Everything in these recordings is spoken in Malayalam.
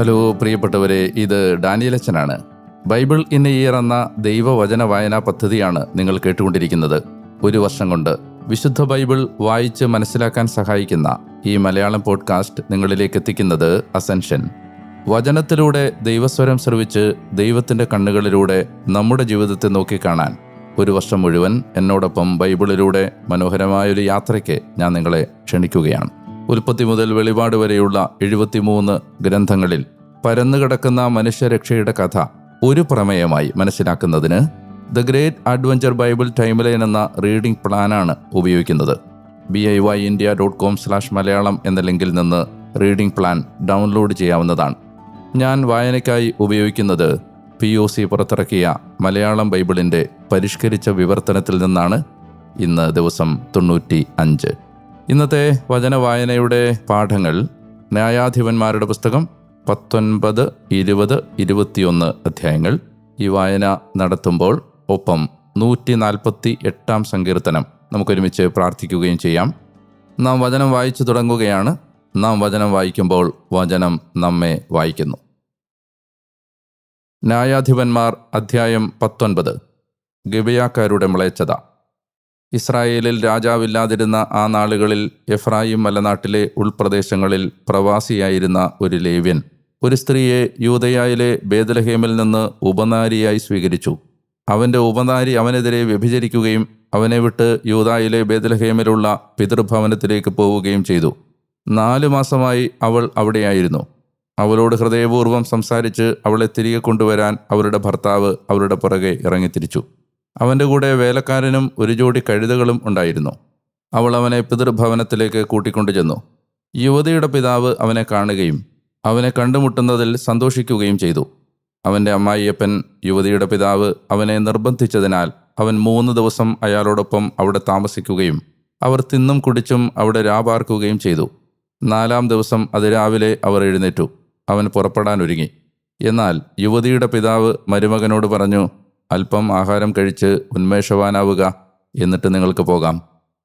ഹലോ പ്രിയപ്പെട്ടവരെ ഇത് ഡാനിയലച്ചനാണ് ബൈബിൾ ഇൻ ഇയർ എന്ന ദൈവവചന വായനാ പദ്ധതിയാണ് നിങ്ങൾ കേട്ടുകൊണ്ടിരിക്കുന്നത്. ഒരു വർഷം കൊണ്ട് വിശുദ്ധ ബൈബിൾ വായിച്ച് മനസ്സിലാക്കാൻ സഹായിക്കുന്ന ഈ മലയാളം പോഡ്കാസ്റ്റ് നിങ്ങളിലേക്ക് എത്തിക്കുന്നത് അസെൻഷൻ. വചനത്തിലൂടെ ദൈവസ്വരം ശ്രവിച്ച് ദൈവത്തിന്റെ കണ്ണുകളിലൂടെ നമ്മുടെ ജീവിതത്തെ നോക്കിക്കാണാൻ ഒരു വർഷം മുഴുവൻ എന്നോടൊപ്പം ബൈബിളിലൂടെ മനോഹരമായൊരു യാത്രയ്ക്ക് ഞാൻ നിങ്ങളെ ക്ഷണിക്കുകയാണ്. ഉൽപ്പത്തി മുതൽ വെളിപാട് വരെയുള്ള എഴുപത്തിമൂന്ന് ഗ്രന്ഥങ്ങളിൽ പരന്നുകിടക്കുന്ന മനുഷ്യരക്ഷയുടെ കഥ ഒരു പ്രമേയമായി മനസ്സിലാക്കുന്നതിന് the great adventure Bible timeline എന്ന റീഡിംഗ് പ്ലാനാണ് ഉപയോഗിക്കുന്നത്. B I Y India dot com slash Malayalam എന്ന ലിങ്കിൽ നിന്ന് റീഡിംഗ് പ്ലാൻ ഡൗൺലോഡ് ചെയ്യാവുന്നതാണ്. ഞാൻ വായനയ്ക്കായി ഉപയോഗിക്കുന്നത് പി ഒ സി പുറത്തിറക്കിയ മലയാളം ബൈബിളിന്റെ പരിഷ്കരിച്ച വിവർത്തനത്തിൽ നിന്നാണ്. ഇന്ന് ദിവസം തൊണ്ണൂറ്റി അഞ്ച്. ഇന്നത്തെ വചനവായനയുടെ പാഠങ്ങൾ ന്യായാധിപന്മാരുടെ പുസ്തകം പത്തൊൻപത് ഇരുപത് ഇരുപത്തിയൊന്ന് അധ്യായങ്ങൾ. ഈ വായന നടത്തുമ്പോൾ ഒപ്പം നൂറ്റി നാൽപ്പത്തി എട്ടാം സങ്കീർത്തനം നമുക്കൊരുമിച്ച് പ്രാർത്ഥിക്കുകയും ചെയ്യാം. നാം വചനം വായിച്ചു തുടങ്ങുകയാണ്. നാം വചനം വായിക്കുമ്പോൾ വചനം നമ്മെ വായിക്കുന്നു. ന്യായാധിപന്മാർ അധ്യായം പത്തൊൻപത്. ഗവിയാക്കാരുടെ മ്ലേച്ഛത ഇസ്രായേലിൽ രാജാവില്ലാതിരുന്ന ആ നാളുകളിൽ എഫ്രായിം മലനാട്ടിലെ ഉൾപ്രദേശങ്ങളിൽ പ്രവാസിയായിരുന്ന ഒരു ലേവ്യൻ. ഒരു സ്ത്രീയെ യൂതയായിലെ ബേദലഹേമിൽ നിന്ന് ഉപനാരിയായി സ്വീകരിച്ചു. അവന്റെ ഉപനാരി അവനെതിരെ വ്യഭിചരിക്കുകയും അവനെ വിട്ട് യൂതായിലെ ബേദലഹേമിലുള്ള പിതൃഭവനത്തിലേക്ക് പോവുകയും ചെയ്തു. നാലു മാസമായി അവൾ അവിടെയായിരുന്നു. അവളോട് ഹൃദയപൂർവം സംസാരിച്ച് അവളെ തിരികെ കൊണ്ടുവരാൻ അവരുടെ ഭർത്താവ് അവരുടെ പുറകെ ഇറങ്ങിത്തിരിച്ചു. അവന്റെ കൂടെ വേലക്കാരനും ഒരു ജോഡി കഴുതകളും ഉണ്ടായിരുന്നു. അവൾ അവനെ പിതൃഭവനത്തിലേക്ക് കൂട്ടിക്കൊണ്ടു ചെന്നു. യുവതിയുടെ പിതാവ് അവനെ കാണുകയും അവനെ കണ്ടുമുട്ടുന്നതിൽ സന്തോഷിക്കുകയും ചെയ്തു. അവന്റെ അമ്മായിയപ്പൻ യുവതിയുടെ പിതാവ് അവനെ നിർബന്ധിച്ചതിനാൽ അവൻ മൂന്ന് ദിവസം അയാളോടൊപ്പം അവിടെ താമസിക്കുകയും അവർ തിന്നും കുടിച്ചും അവിടെ രാപാർക്കുകയും ചെയ്തു. നാലാം ദിവസം അതിരാവിലെ അവർ എഴുന്നേറ്റു. അവൻ പുറപ്പെടാൻ ഒരുങ്ങി എന്നാൽ യുവതിയുടെ പിതാവ് മരുമകനോട് പറഞ്ഞു അല്പം ആഹാരം കഴിച്ച് ഉന്മേഷവാനാവുക എന്നിട്ട് നിങ്ങൾക്ക് പോകാം.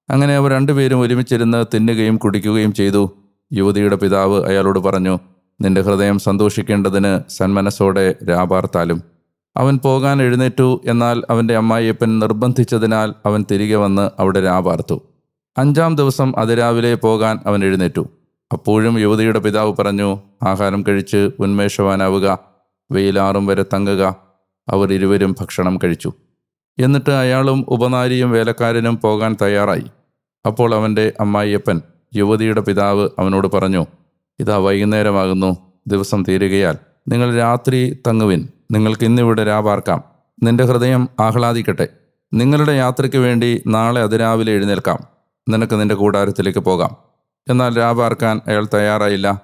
അങ്ങനെ അവർ രണ്ടുപേരും ഒരുമിച്ചിരുന്ന് തിന്നുകയും കുടിക്കുകയും ചെയ്തു. യുവതിയുടെ പിതാവ് അയാളോട് പറഞ്ഞു നിന്റെ ഹൃദയം സന്തോഷിക്കേണ്ടതിന് സന്മനസ്സോടെ രാപാർത്താലും അവൻ പോകാൻ എഴുന്നേറ്റു എന്നാൽ അവന്റെ അമ്മായിയപ്പൻ നിർബന്ധിച്ചതിനാൽ അവൻ തിരികെ വന്ന് അവിടെ രാപാർത്തു അഞ്ചാം ദിവസം അതിരാവിലെ പോകാൻ അവൻ എഴുന്നേറ്റു. അപ്പോഴും യുവതിയുടെ പിതാവ് പറഞ്ഞു ആഹാരം കഴിച്ച് ഉന്മേഷവാനാവുക. വെയിലാറും വരെ തങ്ങുക. അവർ ഇരുവരും ഭക്ഷണം കഴിച്ചു. എന്നിട്ട് അയാളും ഉപനാരിയും വേലക്കാരനും പോകാൻ തയ്യാറായി. അപ്പോൾ അവന്റെ അമ്മായിയപ്പൻ യുവതിയുടെ പിതാവ് അവനോട് പറഞ്ഞു ഇതാ വൈകുന്നേരമാകുന്നു ദിവസം തീരുകയാൽ. നിങ്ങൾ രാത്രി തങ്ങുവിൻ. നിങ്ങൾക്ക് ഇന്നിവിടെ രാപാർക്കാം. നിന്റെ ഹൃദയം ആഹ്ലാദിക്കട്ടെ. നിങ്ങളുടെ യാത്രയ്ക്ക് വേണ്ടി നാളെ അതിരാവിലെ എഴുന്നേൽക്കാം. നിനക്ക് നിന്റെ കൂടാരത്തിലേക്ക് പോകാം. എന്നാൽ രാപാർക്കാൻ അയാൾ തയ്യാറായില്ല.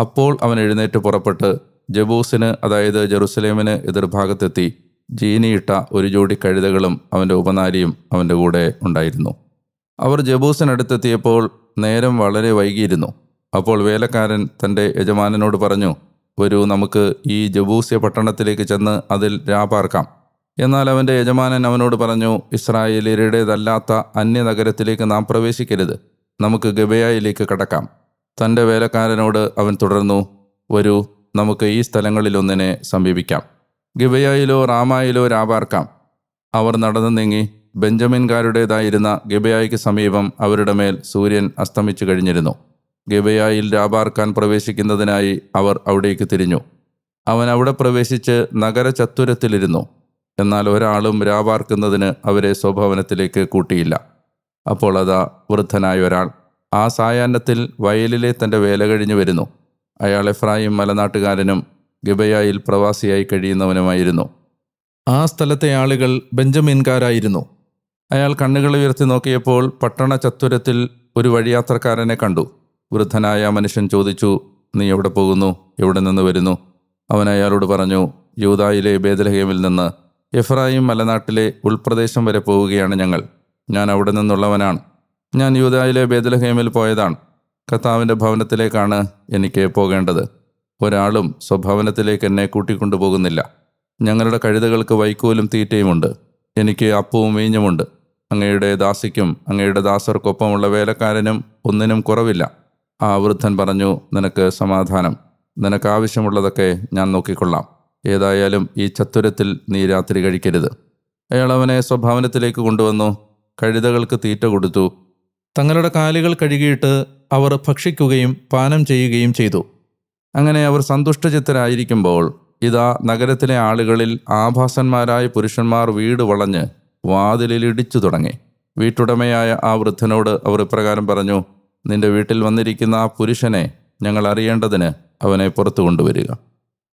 അപ്പോൾ അവൻ എഴുന്നേറ്റ് പുറപ്പെട്ട് ജബൂസിന് അതായത് ജെറുസലേമിന് എതിർഭാഗത്തെത്തി ജീനിയിട്ട ഒരു ജോഡി കഴുതകളും അവന്റെ ഉപനാരിയും അവന്റെ കൂടെ ഉണ്ടായിരുന്നു. അവർ ജബൂസിനടുത്തെത്തിയപ്പോൾ നേരം വളരെ വൈകിയിരുന്നു. അപ്പോൾ വേലക്കാരൻ തന്റെ യജമാനനോട് പറഞ്ഞു വരൂ നമുക്ക് ഈ ജബൂസ്യ പട്ടണത്തിലേക്ക് ചെന്ന് അതിൽ രാപാർക്കാം എന്നാൽ അവന്റെ യജമാനൻ അവനോട് പറഞ്ഞു ഇസ്രായേലിയരുടേതല്ലാത്ത അന്യനഗരത്തിലേക്ക് നാം പ്രവേശിക്കരുത്. നമുക്ക് ഗബയായിലേക്ക് കടക്കാം. തന്റെ വേലക്കാരനോട് അവൻ തുടർന്നു വരൂ നമുക്ക് ഈ സ്ഥലങ്ങളിലൊന്നിനെ സമീപിക്കാം. ഗിബയായിലോ റാമായിലോ രാപാർക്കാം. അവർ നടന്നു നീങ്ങി ബെഞ്ചമിൻകാരുടേതായിരുന്ന ഗിബയായിക്ക് സമീപം അവരുടെ മേൽ സൂര്യൻ അസ്തമിച്ചു കഴിഞ്ഞിരുന്നു. ഗിബയായിൽ രാപാർക്കാൻ പ്രവേശിക്കുന്നതിനായി അവർ അവിടേക്ക് തിരിഞ്ഞു. അവൻ അവിടെ പ്രവേശിച്ച് നഗര ചത്തുരത്തിലിരുന്നു എന്നാൽ ഒരാളും രാപാർക്കുന്നതിന് അവരെ സ്വഭവനത്തിലേക്ക് കൂട്ടിയില്ല. അപ്പോൾ അതാ വൃദ്ധനായ ഒരാൾ. ആ സായാഹ്നത്തിൽ വയലിലെ തന്റെ വേല കഴിഞ്ഞു വരുന്നു. അയാൾ എഫ്രായിം മലനാട്ടുകാരനും ഗിബയായിൽ പ്രവാസിയായി കഴിയുന്നവനുമായിരുന്നു. ആ സ്ഥലത്തെ ആളുകൾ ബെഞ്ചമിൻകാരായിരുന്നു. അയാൾ കണ്ണുകൾ ഉയർത്തി നോക്കിയപ്പോൾ പട്ടണ ചത്തുരത്തിൽ ഒരു വഴിയാത്രക്കാരനെ കണ്ടു. വൃദ്ധനായ മനുഷ്യൻ ചോദിച്ചു നീ എവിടെ പോകുന്നു? എവിടെ നിന്ന് വരുന്നു? അവൻ അയാളോട് പറഞ്ഞു യൂതായിലെ ബേദലഹേമിൽ നിന്ന് എഫ്രായിം മലനാട്ടിലെ ഉൾപ്രദേശം വരെ പോവുകയാണ് ഞങ്ങൾ. ഞാൻ അവിടെ നിന്നുള്ളവനാണ്. ഞാൻ യൂതായിലെ ബേദലഹേമിൽ പോയതാണ്. കർത്താവിന്റെ ഭവനത്തിലേക്കാണ് എനിക്ക് പോകേണ്ടത്. ഒരാളും സ്വഭവനത്തിലേക്ക് എന്നെ കൂട്ടിക്കൊണ്ടുപോകുന്നില്ല. ഞങ്ങളുടെ കഴുതകൾക്ക് വൈക്കോലും തീറ്റയുമുണ്ട്. എനിക്ക് അപ്പവും വീഞ്ഞുമുണ്ട്. അങ്ങയുടെ ദാസിക്കും അങ്ങയുടെ ദാസർക്കൊപ്പമുള്ള വേലക്കാരനും ഒന്നിനും കുറവില്ല. ആ വൃദ്ധൻ പറഞ്ഞു നിനക്ക് സമാധാനം. നിനക്ക് ആവശ്യമുള്ളതൊക്കെ ഞാൻ നോക്കിക്കൊള്ളാം. ഏതായാലും ഈ ചത്തുരത്തിൽ നീ രാത്രി കഴിക്കരുത്. അയാൾ അവനെ സ്വഭവനത്തിലേക്ക് കൊണ്ടുവന്നു കഴുതകൾക്ക് തീറ്റ കൊടുത്തു. തങ്ങളുടെ കാലുകൾ കഴുകിയിട്ട് അവർ ഭക്ഷിക്കുകയും പാനം ചെയ്യുകയും ചെയ്തു. അങ്ങനെ അവർ സന്തുഷ്ടചിത്തരായിരിക്കുമ്പോൾ ഇതാ നഗരത്തിലെ ആളുകളിൽ ആഭാസന്മാരായ പുരുഷന്മാർ വീട് വളഞ്ഞ് വാതിലിൽ ഇടിച്ചു തുടങ്ങി. വീട്ടുടമയായ ആ വൃദ്ധനോട് അവർ ഇപ്രകാരം പറഞ്ഞു നിന്റെ വീട്ടിൽ വന്നിരിക്കുന്ന ആ പുരുഷനെ ഞങ്ങൾ അറിയേണ്ടതിന് അവനെ പുറത്തു കൊണ്ടുവരിക.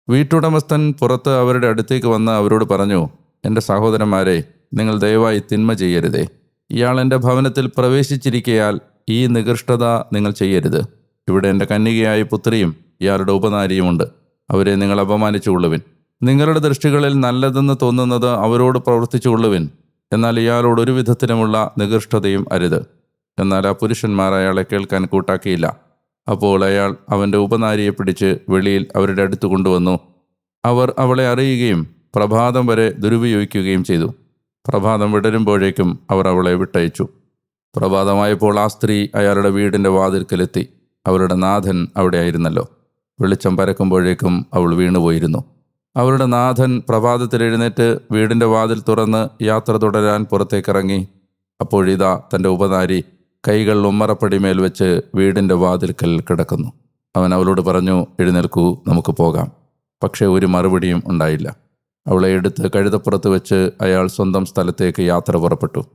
വീട്ടുടമസ്ഥൻ പുറത്ത് അവരുടെ അടുത്തേക്ക് വന്ന് അവരോട് പറഞ്ഞു എന്റെ സഹോദരന്മാരെ നിങ്ങൾ ദയവായി തിന്മ ചെയ്യരുതേ. ഇയാൾ എന്റെ ഭവനത്തിൽ പ്രവേശിച്ചിരിക്കയാൽ ഈ നികൃഷ്ടത നിങ്ങൾ ചെയ്യരുത്. ഇവിടെ എന്റെ കന്യകയായ പുത്രിയും ഇയാളുടെ ഉപനാരിയുമുണ്ട്. അവരെ നിങ്ങൾ അപമാനിച്ചുകൊള്ളുവിൻ. നിങ്ങളുടെ ദൃഷ്ടികളിൽ നല്ലതെന്ന് തോന്നുന്നത് അവരോട് പ്രവർത്തിച്ചുകൊള്ളുവിൻ. എന്നാൽ ഇയാളോട് ഒരു വിധത്തിലുമുള്ള നികൃഷ്ടതയും അരുത്. എന്നാൽ ആ പുരുഷന്മാർ അയാളെ കേൾക്കാൻ കൂട്ടാക്കിയില്ല. അപ്പോൾ അയാൾ അവന്റെ ഉപനാരിയെ പിടിച്ച് വെളിയിൽ അവരുടെ അടുത്ത് കൊണ്ടുവന്നു. അവർ അവളെ അറിയുകയും പ്രഭാതം വരെ ദുരുപയോഗിക്കുകയും ചെയ്തു. പ്രഭാതം വിടരുമ്പോഴേക്കും അവർ അവളെ വിട്ടയച്ചു. പ്രഭാതമായപ്പോൾ ആ സ്ത്രീ അയാളുടെ വീടിന്റെ വാതിൽക്കലെത്തി. അവരുടെ നാഥൻ അവിടെ ആയിരുന്നല്ലോ വെളിച്ചം പരക്കുമ്പോഴേക്കും അവൾ വീണുപോയിരുന്നു. അവരുടെ നാഥൻ പ്രഭാതത്തിൽ എഴുന്നേറ്റ് വീടിന്റെ വാതിൽ തുറന്ന് യാത്ര തുടരാൻ പുറത്തേക്കിറങ്ങി. അപ്പോഴിതാ തന്റെ ഉപനാരി കൈകൾ ഉമ്മറപ്പടിമേൽ വെച്ച് വീടിന്റെ വാതിൽക്കൽ കിടക്കുന്നു. അവൻ അവളോട് പറഞ്ഞു എഴുന്നേൽക്കൂ നമുക്ക് പോകാം. പക്ഷേ ഒരു മറുപടിയും ഉണ്ടായില്ല. അവളെ എടുത്ത് കഴുതപ്പുറത്ത് വെച്ച് അയാൾ സ്വന്തം സ്ഥലത്തേക്ക് യാത്ര പുറപ്പെട്ടു.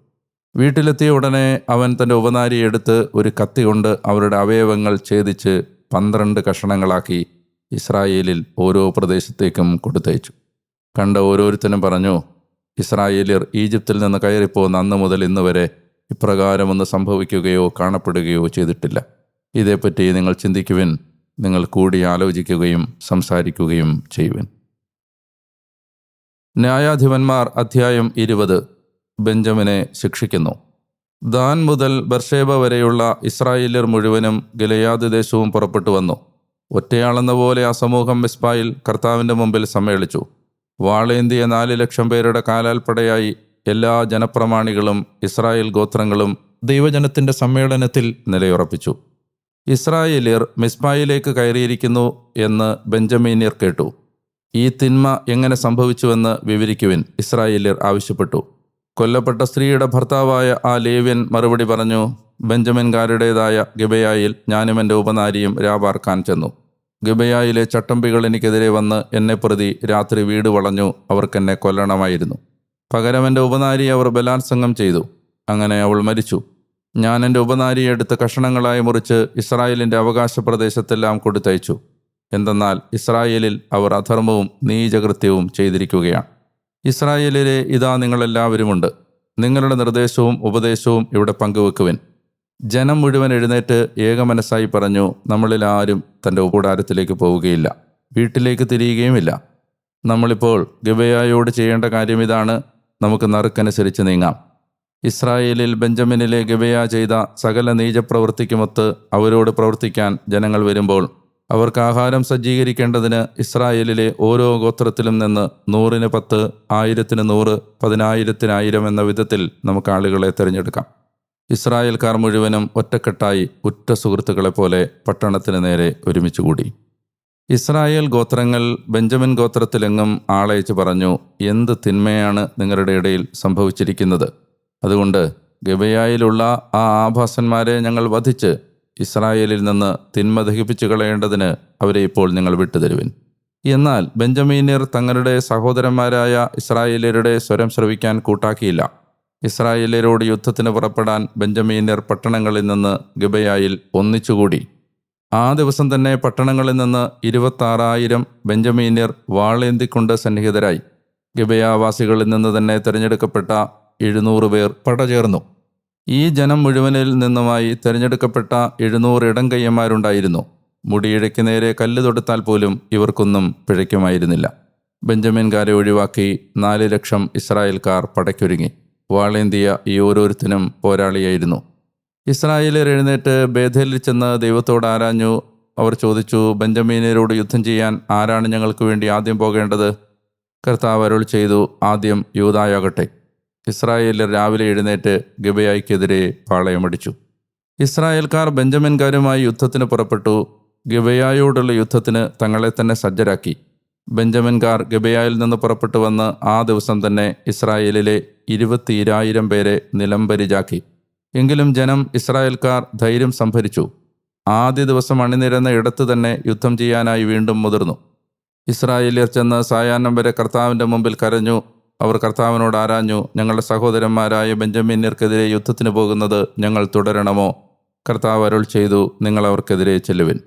വീട്ടിലെത്തിയ ഉടനെ അവൻ തന്റെ ഉപനാരി എടുത്ത് ഒരു കത്തി കൊണ്ട് അവരുടെ അവയവങ്ങൾ ഛേദിച്ച് പന്ത്രണ്ട് കഷണങ്ങളാക്കി ഇസ്രായേലിൽ ഓരോ പ്രദേശത്തേക്കും കൊടുത്തയച്ചു. കണ്ട ഓരോരുത്തരും പറഞ്ഞു ഇസ്രായേലിയർ ഈജിപ്തിൽ നിന്ന് കയറിപ്പോകുന്ന അന്ന് മുതൽ ഇന്ന് വരെ ഇപ്രകാരമൊന്ന് സംഭവിക്കുകയോ കാണപ്പെടുകയോ ചെയ്തിട്ടില്ല. ഇതേപ്പറ്റി നിങ്ങൾ ചിന്തിക്കുവിൻ നിങ്ങൾ കൂടി ആലോചിക്കുകയും സംസാരിക്കുകയും ചെയ്യുവിൻ. ന്യായാധിപന്മാർ അധ്യായം ഇരുപത് ബെഞ്ചമിനെ ശിക്ഷിക്കുന്നു. ദാൻ മുതൽ ബർഷേബ വരെയുള്ള ഇസ്രായേലിയർ മുഴുവനും ഗലയാദ് ദേശവും പുറപ്പെട്ടു വന്നു. ഒറ്റയാളെന്ന പോലെ ആ സമൂഹം മിസ്ബായിൽ കർത്താവിന്റെ മുമ്പിൽ സമ്മേളിച്ചു. വാളേന്തിയ നാല് ലക്ഷം പേരുടെ കാലാൽപ്പടയായി എല്ലാ ജനപ്രമാണികളും ഇസ്രായേൽ ഗോത്രങ്ങളും ദൈവജനത്തിന്റെ സമ്മേളനത്തിൽ നിലയുറപ്പിച്ചു. ഇസ്രായേലിയർ മിസ്ബായിലേക്ക് കയറിയിരിക്കുന്നു എന്ന് ബെഞ്ചമീനിയർ കേട്ടു. ഈ തിന്മ എങ്ങനെ സംഭവിച്ചുവെന്ന് വിവരിക്കുവിൻ ഇസ്രായേലിയർ ആവശ്യപ്പെട്ടു. കൊല്ലപ്പെട്ട സ്ത്രീയുടെ ഭർത്താവായ ആ ലേവ്യൻ മറുപടി പറഞ്ഞു ബെഞ്ചമിൻകാരുടേതായ ഗിബയായിൽ ഞാനും എന്റെ ഉപനാരിയും രാപാർക്കാൻ ചെന്നു. ഗിബയായിലെ ചട്ടമ്പികൾ എനിക്കെതിരെ വന്ന് എന്നെ പ്രതി രാത്രി വീട് വളഞ്ഞു അവർക്കെന്നെ കൊല്ലണമായിരുന്നു. പകരം എന്റെ ഉപനാരി അവർ ബലാത്സംഗം ചെയ്തു. അങ്ങനെ അവൾ മരിച്ചു. ഞാൻ എന്റെ ഉപനാരിയെ എടുത്ത് കഷണങ്ങളായി മുറിച്ച് ഇസ്രായേലിന്റെ അവകാശ പ്രദേശത്തെല്ലാം കൊടുത്തയച്ചു. എന്തെന്നാൽ ഇസ്രായേലിൽ അവർ അധർമ്മവും നീചകൃത്യവും ചെയ്തിരിക്കുകയാണ്. ഇസ്രായേലിലെ ഇതാ നിങ്ങളെല്ലാവരുമുണ്ട്. നിങ്ങളുടെ നിർദ്ദേശവും ഉപദേശവും ഇവിടെ പങ്കുവെക്കുവിൻ. ജനം മുഴുവൻ എഴുന്നേറ്റ് ഏകമനസ്സായി പറഞ്ഞു നമ്മളിൽ ആരും തന്റെ കൂടാരത്തിലേക്ക് പോവുകയില്ല. വീട്ടിലേക്ക് തിരിയുകയുമില്ല. നമ്മളിപ്പോൾ ഗബയായോട് ചെയ്യേണ്ട കാര്യം ഇതാണ്. നമുക്ക് നറുക്കനുസരിച്ച് നീങ്ങാം. ഇസ്രായേലിൽ ബെഞ്ചമിനിലെ ഗബയ ചെയ്ത സകല നീചപ്രവൃത്തിക്കുമൊത്ത് അവരോട് പ്രവർത്തിക്കാൻ ജനങ്ങൾ വരുമ്പോൾ അവർക്ക് ആഹാരം സജ്ജീകരിക്കേണ്ടതിന് ഇസ്രായേലിലെ ഓരോ ഗോത്രത്തിലും നിന്ന് നൂറിന് പത്ത് ആയിരത്തിന് നൂറ് പതിനായിരത്തിനായിരം എന്ന വിധത്തിൽ നമുക്ക് ആളുകളെ തിരഞ്ഞെടുക്കാം. ഇസ്രായേൽക്കാർ മുഴുവനും ഒറ്റക്കെട്ടായി ഉറ്റ സുഹൃത്തുക്കളെ പോലെ പട്ടണത്തിന് നേരെ ഒരുമിച്ച് കൂടി ഇസ്രായേൽ ഗോത്രങ്ങൾ ബെഞ്ചമിൻ ഗോത്രത്തിലെങ്ങും ആളയച്ച് പറഞ്ഞു എന്ത് തിന്മയാണ് നിങ്ങളുടെ ഇടയിൽ സംഭവിച്ചിരിക്കുന്നത്? അതുകൊണ്ട് ഗബയായിലുള്ള ആ ആഭാസന്മാരെ ഞങ്ങൾ വധിച്ച് ഇസ്രായേലിൽ നിന്ന് തിന്മ ദഹിപ്പിച്ചു കളയേണ്ടതിന് അവരെ ഇപ്പോൾ നിങ്ങൾ വിട്ടുതരുവിൻ. എന്നാൽ ബെഞ്ചമീനിയർ തങ്ങളുടെ സഹോദരന്മാരായ ഇസ്രായേലിയരുടെ സ്വരം ശ്രവിക്കാൻ കൂട്ടാക്കിയില്ല. ഇസ്രായേലിയരോട് യുദ്ധത്തിന് പുറപ്പെടാൻ ബെഞ്ചമീനിയർ പട്ടണങ്ങളിൽ നിന്ന് ഗബയായിൽ ഒന്നിച്ചുകൂടി. ആ ദിവസം തന്നെ പട്ടണങ്ങളിൽ നിന്ന് ഇരുപത്താറായിരം ബെഞ്ചമീനിയർ വാളേന്തിക്കൊണ്ട് സന്നിഹിതരായി. ഗബയാവാസികളിൽ നിന്ന് തന്നെ തിരഞ്ഞെടുക്കപ്പെട്ട എഴുന്നൂറ് പേർ പടചേർന്നു. ഈ ജനം മുഴുവനിൽ നിന്നുമായി തിരഞ്ഞെടുക്കപ്പെട്ട എഴുന്നൂറ് ഇടംകയ്യന്മാരുണ്ടായിരുന്നു. മുടിയിഴയ്ക്ക് നേരെ കല്ല് തൊടുത്താൽ പോലും ഇവർക്കൊന്നും പിഴയ്ക്കുമായിരുന്നില്ല. ബെഞ്ചമിൻകാരെ ഒഴിവാക്കി നാല് ലക്ഷം ഇസ്രായേൽക്കാർ പടയ്ക്കൊരുങ്ങി. വാളേന്തിയ ഈ ഓരോരുത്തരും പോരാളിയായിരുന്നു. ഇസ്രായേലിൽ എഴുന്നേറ്റ് ബേഥേലിൽ ചെന്ന് ദൈവത്തോട് ആരാഞ്ഞു? അവർ ചോദിച്ചു ബെഞ്ചമീനരോട് യുദ്ധം ചെയ്യാൻ ആരാണ് ഞങ്ങൾക്ക് വേണ്ടി ആദ്യം പോകേണ്ടത്? കർത്താവ് അരുൾ ചെയ്തു ആദ്യം യൂതായാകട്ടെ ഇസ്രായേലിയർ രാവിലെ എഴുന്നേറ്റ് ഗിബയായിക്കെതിരെ പാളയമടിച്ചു. ഇസ്രായേൽക്കാർ ബെഞ്ചമിൻകാരുമായി യുദ്ധത്തിന് പുറപ്പെട്ടു. ഗിബയായോടുള്ള യുദ്ധത്തിന് തങ്ങളെ തന്നെ സജ്ജരാക്കി. ബെഞ്ചമിൻകാർ ഗിബയായിൽ നിന്ന് പുറപ്പെട്ടു വന്ന് ആ ദിവസം തന്നെ ഇസ്രായേലിലെ ഇരുപത്തിയിരായിരം പേരെ നിലംപരിചാക്കി. എങ്കിലും ജനം ഇസ്രായേൽക്കാർ ധൈര്യം സംഭരിച്ചു. ആദ്യ ദിവസം അണിനിരന്ന ഇടത്ത് തന്നെ യുദ്ധം ചെയ്യാനായി വീണ്ടും മുതിർന്നു. ഇസ്രായേലിയർ ചെന്ന് സായാഹ്നം വരെ കർത്താവിന്റെ മുമ്പിൽ കരഞ്ഞു അവർ കർത്താവിനോട് ആരാഞ്ഞു ഞങ്ങളുടെ സഹോദരന്മാരായ ബെഞ്ചമിന്യർക്കെതിരെ യുദ്ധത്തിന് പോകുന്നത് ഞങ്ങൾ തുടരണമോ? കർത്താവ് അരുൾ ചെയ്തു നിങ്ങൾ അവർക്കെതിരെ ചെല്ലുവിൻ.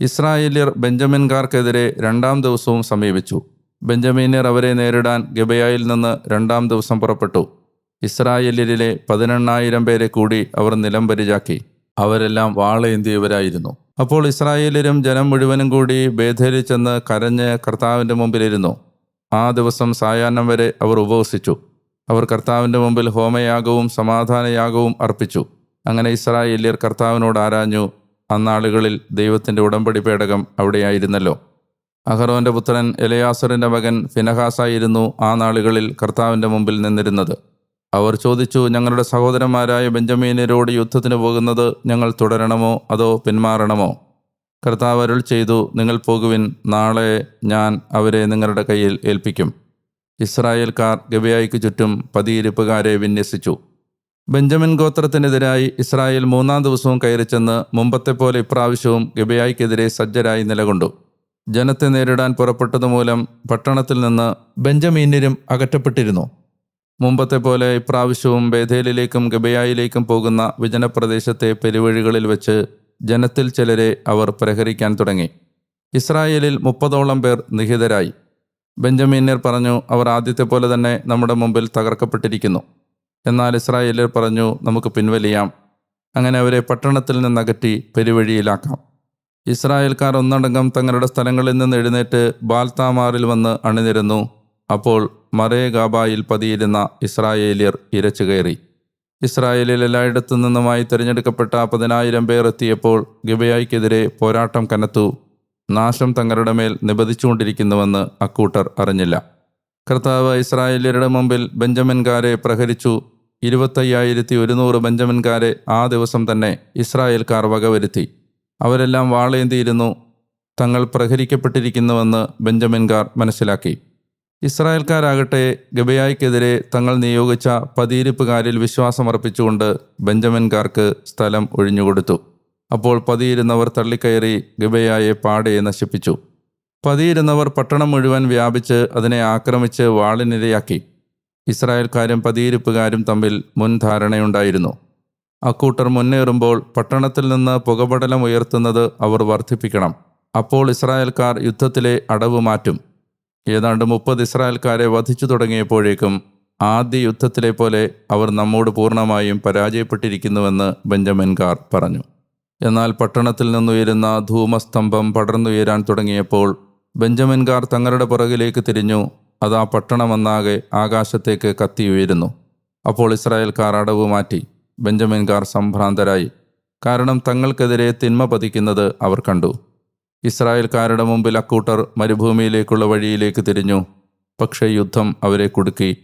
ഇസ്രായേല്യർ ബെഞ്ചമിൻകാർക്കെതിരെ രണ്ടാം ദിവസവും സമീപിച്ചു. ബെഞ്ചമീന്യർ അവരെ നേരിടാൻ ഗബയായിൽ നിന്ന് രണ്ടാം ദിവസം പുറപ്പെട്ടു. ഇസ്രായേലിലെ പതിനെണ്ണായിരം പേരെ കൂടി അവർ നിലംപരിചാക്കി അവരെല്ലാം വാളേന്തിയവരായിരുന്നു അപ്പോൾ ഇസ്രായേലരും ജനം മുഴുവനും കൂടി ബേധേലിൽ കരഞ്ഞ് കർത്താവിന്റെ മുമ്പിലിരുന്നു. ആ ദിവസം സായാഹ്നം വരെ അവർ ഉപവസിച്ചു. അവർ കർത്താവിന്റെ മുമ്പിൽ ഹോമയാഗവും സമാധാനയാഗവും അർപ്പിച്ചു. അങ്ങനെ ഇസ്രായേല്യർ കർത്താവിനോട് ആരാഞ്ഞു അന്നാളുകളിൽ ദൈവത്തിന്റെ ഉടമ്പടി പേടകം അവിടെയായിരുന്നല്ലോ. അഹറോന്റെ പുത്രൻ എലയാസറിന്റെ മകൻ ഫിനഹാസായിരുന്നു ആ നാളുകളിൽ കർത്താവിന്റെ മുമ്പിൽ നിന്നിരുന്നത്. അവർ ചോദിച്ചു ഞങ്ങളുടെ സഹോദരന്മാരായ ബെഞ്ചമീനരോട് യുദ്ധത്തിന് പോകുന്നത് ഞങ്ങൾ തുടരണമോ അതോ പിന്മാറണമോ? കർത്താവ് അരുൾ ചെയ്തു നിങ്ങൾ പോകുവിൻ നാളെ ഞാൻ അവരെ നിങ്ങളുടെ കയ്യിൽ ഏൽപ്പിക്കും. ഇസ്രായേൽക്കാർ ഗബയായിക്ക് ചുറ്റും പതിയിരിപ്പുകാരെ വിന്യസിച്ചു. ബെഞ്ചമിൻ ഗോത്രത്തിനെതിരായി ഇസ്രായേൽ മൂന്നാം ദിവസവും കയറിച്ചെന്ന് മുമ്പത്തെ പോലെ ഇപ്രാവശ്യവും ഗബയായിക്കെതിരെ സജ്ജരായി നിലകൊണ്ടു. ജനത്തെ നേരിടാൻ പുറപ്പെട്ടതുമൂലം പട്ടണത്തിൽ നിന്ന് ബെഞ്ചമീന്യരും അകറ്റപ്പെട്ടിരുന്നു. മുമ്പത്തെ പോലെ ഇപ്രാവശ്യവും ബേധേലിലേക്കും ഗബയായിലേക്കും പോകുന്ന വിജനപ്രദേശത്തെ പെരുവഴികളിൽ വെച്ച് ജനത്തിൽ ചിലരെ അവർ പ്രഹരിക്കാൻ തുടങ്ങി. ഇസ്രായേലിൽ മുപ്പതോളം പേർ നിഹിതരായി. ബെഞ്ചമീന്യർ പറഞ്ഞു അവർ ആദ്യത്തെ പോലെ തന്നെ നമ്മുടെ മുമ്പിൽ തകർക്കപ്പെട്ടിരിക്കുന്നു. എന്നാൽ ഇസ്രായേലിയർ പറഞ്ഞു നമുക്ക് പിൻവലിയാം. അങ്ങനെ അവരെ പട്ടണത്തിൽ നിന്നകറ്റി പെരുവഴിയിലാക്കാം. ഇസ്രായേൽക്കാർ ഒന്നടങ്കം തങ്ങളുടെ സ്ഥലങ്ങളിൽ നിന്ന് എഴുന്നേറ്റ് ബാൽതാമാറിൽ വന്ന് അണിനിരുന്നു. അപ്പോൾ മറേ ഗാബായിൽ പതിയിരുന്ന ഇസ്രായേലിയർ ഇരച്ചു കയറി. ഇസ്രായേലിൽ എല്ലായിടത്തു നിന്നുമായി തിരഞ്ഞെടുക്കപ്പെട്ട പതിനായിരം പേർ എത്തിയപ്പോൾ ഗിബയായിക്കെതിരെ പോരാട്ടം കനത്തു. നാശം തങ്ങളുടെ മേൽ നിബദിച്ചുകൊണ്ടിരിക്കുന്നുവെന്ന് അക്കൂട്ടർ അറിഞ്ഞില്ല. കർത്താവ് ഇസ്രായേലിയരുടെ മുമ്പിൽ ബെഞ്ചമിൻകാരെ പ്രഹരിച്ചു. ഇരുപത്തയ്യായിരത്തി ഒരുന്നൂറ് ബെഞ്ചമിൻകാരെ ആ ദിവസം തന്നെ ഇസ്രായേൽക്കാർ വകവരുത്തി. അവരെല്ലാം വാളേന്തിയിരുന്നു. തങ്ങൾ പ്രഹരിക്കപ്പെട്ടിരിക്കുന്നുവെന്ന് ബെഞ്ചമിൻകാർ മനസ്സിലാക്കി. ഇസ്രായേൽക്കാരാകട്ടെ ഗബയായിക്കെതിരെ തങ്ങൾ നിയോഗിച്ച പതിയിരിപ്പുകാരിൽ വിശ്വാസമർപ്പിച്ചുകൊണ്ട് ബെഞ്ചമിൻകാർക്ക് സ്ഥലം ഒഴിഞ്ഞുകൊടുത്തു. അപ്പോൾ പതിയിരുന്നവർ തള്ളിക്കയറി ഗബയായെ പാടെ നശിപ്പിച്ചു. പതിയിരുന്നവർ പട്ടണം മുഴുവൻ വ്യാപിച്ച് അതിനെ ആക്രമിച്ച് വാളിനിരയാക്കി. ഇസ്രായേൽക്കാരും പതിയിരിപ്പുകാരും തമ്മിൽ മുൻ ധാരണയുണ്ടായിരുന്നു അക്കൂട്ടർ മുന്നേറുമ്പോൾ പട്ടണത്തിൽ നിന്ന് പുകപടലം ഉയർത്തുന്നത് അവർ വർദ്ധിപ്പിക്കണം. അപ്പോൾ ഇസ്രായേൽക്കാർ യുദ്ധത്തിലെ അടവ് മാറ്റും ഏതാണ്ട് മുപ്പത് ഇസ്രായേൽക്കാരെ വധിച്ചു തുടങ്ങിയപ്പോഴേക്കും ആദ്യ യുദ്ധത്തിലെ പോലെ അവർ നമ്മോട് പൂർണമായും പരാജയപ്പെട്ടിരിക്കുന്നുവെന്ന് ബെഞ്ചമിൻകാർ പറഞ്ഞു. എന്നാൽ പട്ടണത്തിൽ നിന്നുയരുന്ന ധൂമസ്തംഭം പടർന്നുയരാൻ തുടങ്ങിയപ്പോൾ ബെഞ്ചമിൻകാർ തങ്ങളുടെ പുറകിലേക്ക് തിരിഞ്ഞു അത് പട്ടണമെന്നാകെ ആകാശത്തേക്ക് കത്തിയുയരുന്നു. അപ്പോൾ ഇസ്രായേൽക്കാർ അടവ് മാറ്റി ബെഞ്ചമിൻകാർ സംഭ്രാന്തരായി. കാരണം തങ്ങൾക്കെതിരെ തിന്മ പതിക്കുന്നത് അവർ കണ്ടു. ഇസ്രായേൽക്കാരുടെ മുമ്പിൽ അക്കൂട്ടർ മരുഭൂമിയിലേക്കുള്ള വഴിയിലേക്ക് തിരിഞ്ഞു. പക്ഷേ യുദ്ധം അവരെ കുടുക്കി.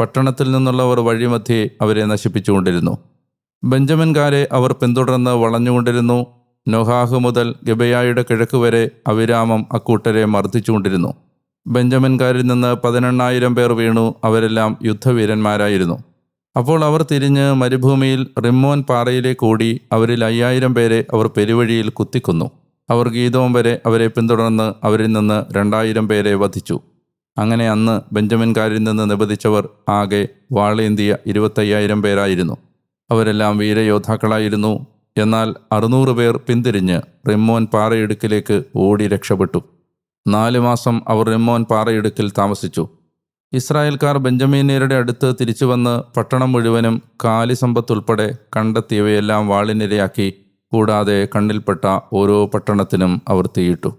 പട്ടണത്തിൽ നിന്നുള്ളവർ വഴിമധ്യേ അവരെ നശിപ്പിച്ചുകൊണ്ടിരുന്നു. ബെഞ്ചമിൻകാരെ അവർ പിന്തുടർന്ന് വളഞ്ഞുകൊണ്ടിരുന്നു. നൊഹാഹ് മുതൽ ഗബയായുടെ കിഴക്ക് വരെ അവിരാമം അക്കൂട്ടരെ മർദ്ദിച്ചുകൊണ്ടിരുന്നു. ബെഞ്ചമിൻകാരിൽ നിന്ന് പതിനെണ്ണായിരം പേർ വീണു. അവരെല്ലാം യുദ്ധവീരന്മാരായിരുന്നു. അപ്പോൾ അവർ തിരിഞ്ഞ് മരുഭൂമിയിൽ റിമ്മോൻ പാറയിലേക്ക് ഓടി അവരിൽ അയ്യായിരം പേരെ അവർ പെരുവഴിയിൽ കുത്തിക്കൊന്നു. അവർ ഗീതവും വരെ അവരെ പിന്തുടർന്ന് അവരിൽ നിന്ന് രണ്ടായിരം പേരെ വധിച്ചു. അങ്ങനെ അന്ന് ബെഞ്ചമിൻകാരിൽ നിന്ന് നിബന്ധിച്ചവർ ആകെ വാളേന്തിയ ഇരുപത്തയ്യായിരം പേരായിരുന്നു. അവരെല്ലാം വീരയോദ്ധാക്കളായിരുന്നു. എന്നാൽ അറുന്നൂറ് പേർ പിന്തിരിഞ്ഞ് റിമ്മോൻ പാറയിടുക്കിലേക്ക് ഓടി രക്ഷപ്പെട്ടു. നാല് മാസം അവർ റിമ്മോൻ പാറയിടുക്കിൽ താമസിച്ചു. ഇസ്രായേൽക്കാർ ബെഞ്ചമീനിയരുടെ അടുത്ത് തിരിച്ചുവന്ന് പട്ടണം മുഴുവനും കാലിസമ്പത്തുൾപ്പെടെ കണ്ടെത്തിയവയെല്ലാം വാളിനിരയാക്കി കൂടാതെ കണ്ണിൽപ്പെട്ട ഓരോ പട്ടണത്തിനും അവർ തീയിട്ടു.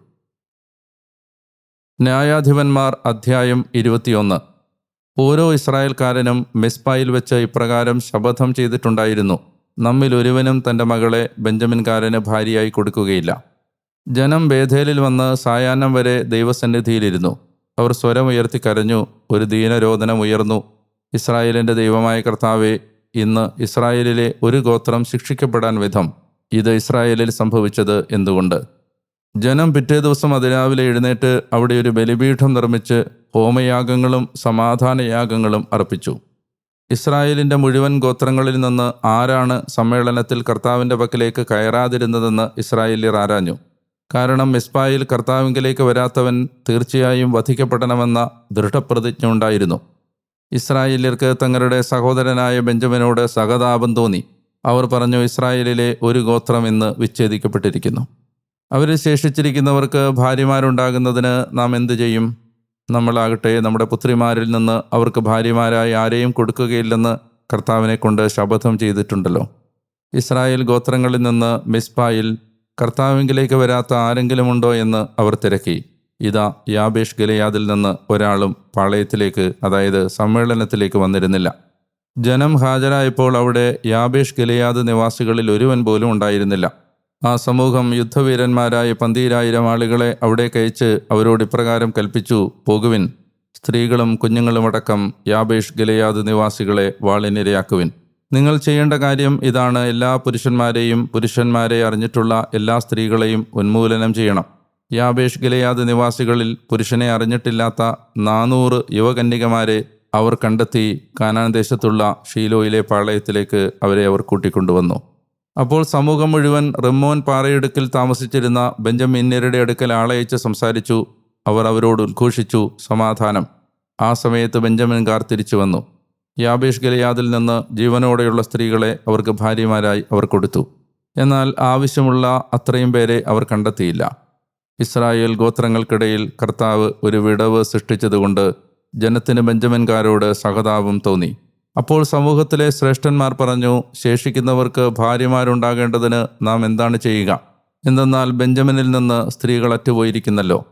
ന്യായാധിപന്മാർ അധ്യായം ഇരുപത്തിയൊന്ന്. ഓരോ ഇസ്രായേൽക്കാരനും മിസ്പായിൽ വെച്ച് ഇപ്രകാരം ശപഥം ചെയ്തിട്ടുണ്ടായിരുന്നു. നമ്മിൽ ഒരുവനും തന്റെ മകളെ ബെഞ്ചമിൻകാരന് ഭാര്യയായി കൊടുക്കുകയില്ല. ജനം ബേധേലിൽ വന്ന് സായാഹ്നം വരെ ദൈവസന്നിധിയിലിരുന്നു. അവർ സ്വരമുയർത്തി കരഞ്ഞു ഒരു ദീനരോധനം ഉയർന്നു. ഇസ്രായേലിന്റെ ദൈവമായ കർത്താവെ ഇന്ന് ഇസ്രായേലിലെ ഒരു ഗോത്രം ശിക്ഷിക്കപ്പെടാൻ വിധം. ഇത് ഇസ്രായേലിൽ സംഭവിച്ചത് എന്തുകൊണ്ട്? ജനം പിറ്റേ ദിവസം അതിരാവിലെ എഴുന്നേറ്റ് അവിടെ ഒരു ബലിപീഠം നിർമ്മിച്ച് ഹോമയാഗങ്ങളും സമാധാനയാഗങ്ങളും അർപ്പിച്ചു. ഇസ്രായേലിന്റെ മുഴുവൻ ഗോത്രങ്ങളിൽ നിന്ന് ആരാണ് സമ്മേളനത്തിൽ കർത്താവിന്റെ പക്കലേക്ക് കയറാതിരുന്നതെന്ന് ഇസ്രായേലിയർ ആരാഞ്ഞു. കാരണം മിസ്പായിൽ കർത്താവിങ്കിലേക്ക് വരാത്തവൻ തീർച്ചയായും വധിക്കപ്പെടണമെന്ന ദൃഢപ്രതിജ്ഞ ഉണ്ടായിരുന്നു. ഇസ്രായേലിയർക്ക് തങ്ങളുടെ സഹോദരനായ ബെഞ്ചമിനോട് സഹതാപം തോന്നി. അവർ പറഞ്ഞു ഇസ്രായേലിലെ ഒരു ഗോത്രം ഇന്ന് വിച്ഛേദിക്കപ്പെട്ടിരിക്കുന്നു. അവരിൽ ശേഷിച്ചിരിക്കുന്നവർക്ക് ഭാര്യമാരുണ്ടാകുന്നതിന് നാം എന്തു ചെയ്യും? നമ്മളാകട്ടെ നമ്മുടെ പുത്രിമാരിൽ നിന്ന് അവർക്ക് ഭാര്യമാരായി ആരെയും കൊടുക്കുകയില്ലെന്ന് കർത്താവിനെ കൊണ്ട് ശപഥം ചെയ്തിട്ടുണ്ടല്ലോ. ഇസ്രായേൽ ഗോത്രങ്ങളിൽ നിന്ന് മിസ്ബായിൽ കർത്താവിങ്കിലേക്ക് വരാത്ത ആരെങ്കിലും ഉണ്ടോ എന്ന് അവർ തിരക്കി. ഇതാ യാബേഷ് ഗലയാദിൽ നിന്ന് ഒരാളും പാളയത്തിലേക്ക് അതായത് സമ്മേളനത്തിലേക്ക് വന്നിരുന്നില്ല. ജനം ഹാജരായപ്പോൾ അവിടെ യാബേഷ് ഗലയാദ് നിവാസികളിൽ ഒരുവൻ പോലും ഉണ്ടായിരുന്നില്ല. ആ സമൂഹം യുദ്ധവീരന്മാരായ പന്തീരായിരം ആളുകളെ അവിടെ അയച്ച് അവരോട് ഇപ്രകാരം കൽപ്പിച്ചു പോകുവിൻ. സ്ത്രീകളും കുഞ്ഞുങ്ങളുമടക്കം യാബേഷ് ഗലയാദ് നിവാസികളെ വാളിനിരയാക്കുവിൻ. നിങ്ങൾ ചെയ്യേണ്ട കാര്യം ഇതാണ്. എല്ലാ പുരുഷന്മാരെയും പുരുഷന്മാരെ അറിഞ്ഞിട്ടുള്ള എല്ലാ സ്ത്രീകളെയും ഉന്മൂലനം ചെയ്യണം. യാബേഷ് ഗലയാദ് നിവാസികളിൽ പുരുഷനെ അറിഞ്ഞിട്ടില്ലാത്ത നാനൂറ് യുവകന്യകമാരെ അവർ കണ്ടെത്തി കാനാൻ ദേശത്തുള്ള ഷീലോയിലെ പാളയത്തിലേക്ക് അവരെ അവർ കൂട്ടിക്കൊണ്ടുവന്നു. അപ്പോൾ സമൂഹം മുഴുവൻ റിമോൻ പാറയിടുക്കിൽ താമസിച്ചിരുന്ന ബെഞ്ചമിന്യരുടെ അടുക്കൽ ആളയച്ച് സംസാരിച്ചു. അവർ അവരോട് ഉദ്ഘോഷിച്ചു സമാധാനം. ആ സമയത്ത് ബെഞ്ചമിൻകാർ തിരിച്ചു വന്നു. യാബേഷ് ഗലയാദിൽ നിന്ന് ജീവനോടെയുള്ള സ്ത്രീകളെ അവർക്ക് ഭാര്യമാരായി അവർ കൊടുത്തു. എന്നാൽ ആവശ്യമുള്ള അത്രയും പേരെ അവർ കണ്ടെത്തിയില്ല. ഇസ്രായേൽ ഗോത്രങ്ങൾക്കിടയിൽ കർത്താവ് ഒരു വിടവ് സൃഷ്ടിച്ചതുകൊണ്ട് ജനത്തിന് ബെഞ്ചമിൻകാരോട് സഹതാപം തോന്നി. അപ്പോൾ സമൂഹത്തിലെ ശ്രേഷ്ഠന്മാർ പറഞ്ഞു ശേഷിക്കുന്നവർക്ക് ഭാര്യമാരുണ്ടാകേണ്ടതിന് നാം എന്താണ് ചെയ്യുക? എന്തെന്നാൽ ബെഞ്ചമിനിൽ നിന്ന് സ്ത്രീകൾ അറ്റുപോയിരിക്കുന്നല്ലോ.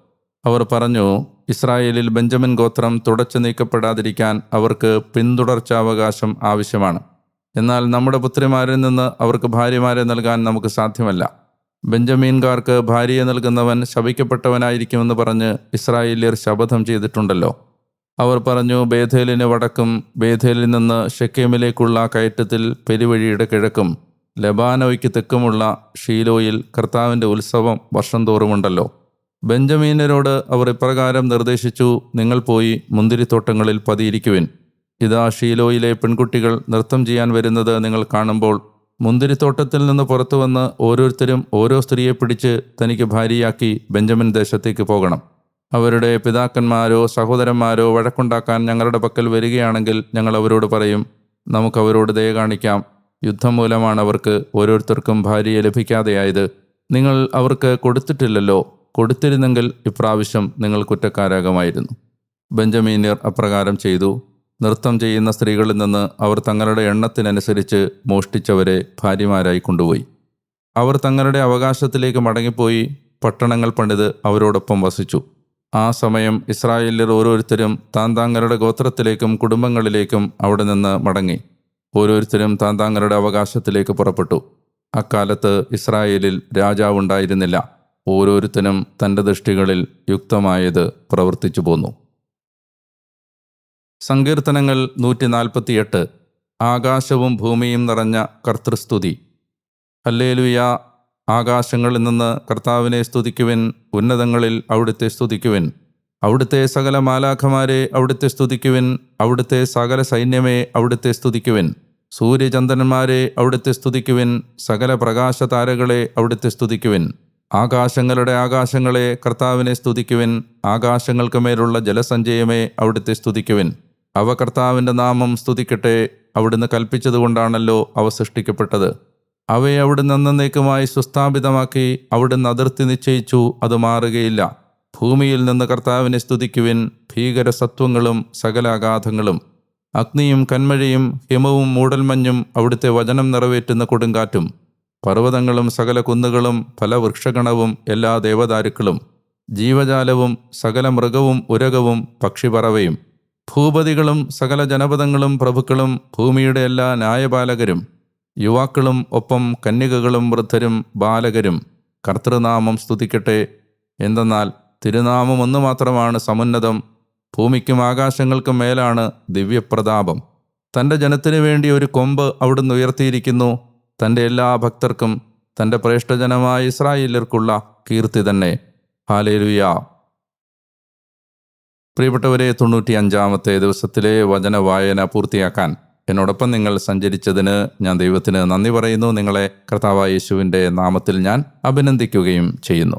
അവർ പറഞ്ഞു ഇസ്രായേലിൽ ബെഞ്ചമിൻ ഗോത്രം തുടച്ചു നീക്കപ്പെടാതിരിക്കാൻ അവർക്ക് പിന്തുടർച്ചാവകാശം ആവശ്യമാണ്. എന്നാൽ നമ്മുടെ പുത്രിമാരിൽ നിന്ന് അവർക്ക് ഭാര്യമാരെ നൽകാൻ നമുക്ക് സാധ്യമല്ല. ബെഞ്ചമീൻകാർക്ക് ഭാര്യയെ നൽകുന്നവൻ ശപിക്കപ്പെട്ടവനായിരിക്കുമെന്ന് പറഞ്ഞ് ഇസ്രായേലിയർ ശപഥം ചെയ്തിട്ടുണ്ടല്ലോ. അവർ പറഞ്ഞു ബേഥേലിന് വടക്കും ബേഥേലിൽ നിന്ന് ഷെക്കേമിലേക്കുള്ള കയറ്റത്തിൽ പെരുവഴിയുടെ കിഴക്കും ലബാനോയ്ക്ക് തെക്കുമുള്ള ഷീലോയിൽ കർത്താവിന്റെ ഉത്സവം വർഷം തോറുമുണ്ടല്ലോ ബെഞ്ചമീനരോട് അവർ ഇപ്രകാരം നിർദ്ദേശിച്ചു നിങ്ങൾ പോയി മുന്തിരിത്തോട്ടങ്ങളിൽ പതിയിരിക്കുവിൻ. ഇതാ ഷീലോയിലെ പെൺകുട്ടികൾ നൃത്തം ചെയ്യാൻ വരുന്നത് നിങ്ങൾ കാണുമ്പോൾ മുന്തിരിത്തോട്ടത്തിൽ നിന്ന് പുറത്തു വന്ന് ഓരോരുത്തരും ഓരോ സ്ത്രീയെ പിടിച്ച് തനിക്ക് ഭാര്യയാക്കി ബെഞ്ചമിൻ ദേശത്തേക്ക് പോകണം. അവരുടെ പിതാക്കന്മാരോ സഹോദരന്മാരോ വഴക്കുണ്ടാക്കാൻ ഞങ്ങളുടെ പക്കൽ വരികയാണെങ്കിൽ ഞങ്ങൾ അവരോട് പറയും നമുക്ക് അവരോട് ദയ കാണിക്കാം. യുദ്ധം മൂലമാണ് അവർക്ക് ഓരോരുത്തർക്കും ഭാര്യയെ ലഭിക്കാതെയായത്. നിങ്ങൾ അവർക്ക് കൊടുത്തിട്ടില്ലല്ലോ. കൊടുത്തിരുന്നെങ്കിൽ ഇപ്രാവശ്യം നിങ്ങൾ കുറ്റക്കാരാകുമായിരുന്നു. ബെഞ്ചമീനിയർ അപ്രകാരം ചെയ്തു നൃത്തം ചെയ്യുന്ന സ്ത്രീകളിൽ നിന്ന് അവർ തങ്ങളുടെ എണ്ണത്തിനനുസരിച്ച് മോഷ്ടിച്ചവരെ ഭാര്യമാരായി കൊണ്ടുപോയി. അവർ തങ്ങളുടെ അവകാശത്തിലേക്ക് മടങ്ങിപ്പോയി പട്ടണങ്ങൾ പണിത് അവരോടൊപ്പം വസിച്ചു. ആ സമയം ഇസ്രായേലിൽ ഓരോരുത്തരും താൻ താങ്കളുടെ ഗോത്രത്തിലേക്കും കുടുംബങ്ങളിലേക്കും അവിടെ നിന്ന് മടങ്ങി. ഓരോരുത്തരും താൻ താങ്കളുടെ അവകാശത്തിലേക്ക് പുറപ്പെട്ടു. അക്കാലത്ത് ഇസ്രായേലിൽ രാജാവുണ്ടായിരുന്നില്ല. ഓരോരുത്തരും തന്റെ ദൃഷ്ടികളിൽ യുക്തമായത് പ്രവർത്തിച്ചു പോന്നു. സങ്കീർത്തനങ്ങൾ നൂറ്റി നാൽപ്പത്തിയെട്ട് ആകാശവും ഭൂമിയും നിറഞ്ഞ കർത്തൃസ്തുതി. ഹല്ലേലുയ. ആകാശങ്ങളിൽ നിന്ന് കർത്താവിനെ സ്തുതിക്കുവിൻ ഉന്നതങ്ങളിൽ അവിടുത്തെ സ്തുതിക്കുവിൻ. അവിടുത്തെ സകല മാലാഖമാരെ അവിടുത്തെ സ്തുതിക്കുവിൻ അവിടുത്തെ സകല സൈന്യമേ അവിടുത്തെ സ്തുതിക്കുവിൻ. സൂര്യചന്ദ്രന്മാരെ അവിടുത്തെ സ്തുതിക്കുവിൻ സകല പ്രകാശ താരകളെ അവിടുത്തെ സ്തുതിക്കുവിൻ. ആകാശങ്ങളുടെ ആകാശങ്ങളെ കർത്താവിനെ സ്തുതിക്കുവിൻ ആകാശങ്ങൾക്ക് മേലുള്ള ജലസഞ്ചയമേ അവിടുത്തെ സ്തുതിക്കുവിൻ. അവ കർത്താവിന്റെ നാമം സ്തുതിക്കട്ടെ അവിടുന്ന് കൽപ്പിച്ചതുകൊണ്ടാണല്ലോ അവ സൃഷ്ടിക്കപ്പെട്ടത്. അവയെ അവിടുന്ന് എന്നേക്കുമായി സുസ്ഥാപിതമാക്കി അവിടുന്ന് അതിർത്തി നിശ്ചയിച്ചു അത് മാറുകയില്ല. ഭൂമിയിൽ നിന്ന് കർത്താവിനെ സ്തുതിക്കുവിൻ ഭീകരസത്വങ്ങളും സകല അഗാധങ്ങളും അഗ്നിയും കന്മഴയും ഹിമവും മൂടൽമഞ്ഞും അവിടുത്തെ വചനം നിറവേറ്റുന്ന കൊടുങ്കാറ്റും. പർവതങ്ങളും സകല കുന്നുകളും ഫലവൃക്ഷഗണവും എല്ലാ ദേവദാരുക്കളും. ജീവജാലവും സകല മൃഗവും ഉരകവും പക്ഷിപറവയും ഭൂപതികളും സകല ജനപദങ്ങളും പ്രഭുക്കളും ഭൂമിയുടെ എല്ലാ ന്യായപാലകരും. യുവാക്കളും ഒപ്പം കന്യകകളും വൃദ്ധരും ബാലകരും കർത്തൃനാമം സ്തുതിക്കട്ടെ. എന്തെന്നാൽ തിരുനാമം ഒന്നു മാത്രമാണ് സമുന്നതം. ഭൂമിക്കും ആകാശങ്ങൾക്കും മേലാണ് ദിവ്യപ്രതാപം. തന്റെ ജനത്തിനു വേണ്ടി ഒരു കൊമ്പ് അവിടുന്ന് ഉയർത്തിയിരിക്കുന്നു. തന്റെ എല്ലാ ഭക്തർക്കും തന്റെ പ്രേഷ്ഠജനമായ ഇസ്രായേലർക്കുള്ള കീർത്തി തന്നെ. ഹാലേലുയ. പ്രിയപ്പെട്ടവരെ തൊണ്ണൂറ്റി അഞ്ചാമത്തെ ദിവസത്തിലെ വചന വായന പൂർത്തിയാക്കാൻ എന്നോടൊപ്പം നിങ്ങൾ സഞ്ചരിച്ചതിന് ഞാൻ ദൈവത്തിന് നന്ദി പറയുന്നു. നിങ്ങളെ കർത്താവായ യേശുവിന്റെ നാമത്തിൽ ഞാൻ അഭിനന്ദിക്കുകയും ചെയ്യുന്നു.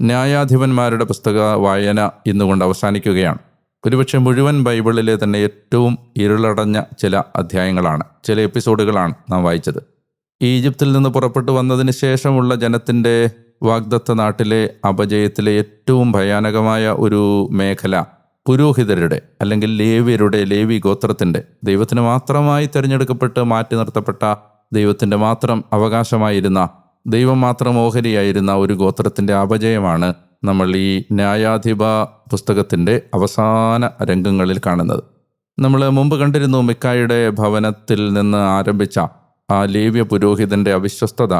ന്യായാധിപന്മാരുടെ പുസ്തക വായന ഇന്നുകൊണ്ട് അവസാനിക്കുകയാണ്. ഒരുപക്ഷെ മുഴുവൻ ബൈബിളിലെ തന്നെ ഏറ്റവും ഇരുളടഞ്ഞ ചില അധ്യായങ്ങളാണ് ചില എപ്പിസോഡുകളാണ് നാം വായിച്ചത്. ഈജിപ്തിൽ നിന്ന് പുറപ്പെട്ടു വന്നതിന് ശേഷമുള്ള ജനത്തിന്റെ വാഗ്ദത്ത നാട്ടിലെ അപജയത്തിലെ ഏറ്റവും ഭയാനകമായ ഒരു മേഖല പുരോഹിതരുടെ അല്ലെങ്കിൽ ലേവ്യരുടെ ലേവി ഗോത്രത്തിന്റെ ദൈവത്തിന് മാത്രമായി തിരഞ്ഞെടുക്കപ്പെട്ട് മാറ്റി നിർത്തപ്പെട്ട ദൈവത്തിന്റെ മാത്രം അവകാശമായിരുന്ന ദൈവം മാത്രം ഓഹരിയായിരുന്ന ഒരു ഗോത്രത്തിന്റെ അപജയമാണ് നമ്മൾ ഈ ന്യായാധിപ പുസ്തകത്തിന്റെ അവസാന രംഗങ്ങളിൽ കാണുന്നത്. നമ്മൾ മുമ്പ് കണ്ടിരുന്നു മിക്കായുടെ ഭവനത്തിൽ നിന്ന് ആരംഭിച്ച ആ ലേവ്യ പുരോഹിതന്റെ അവിശ്വസ്തത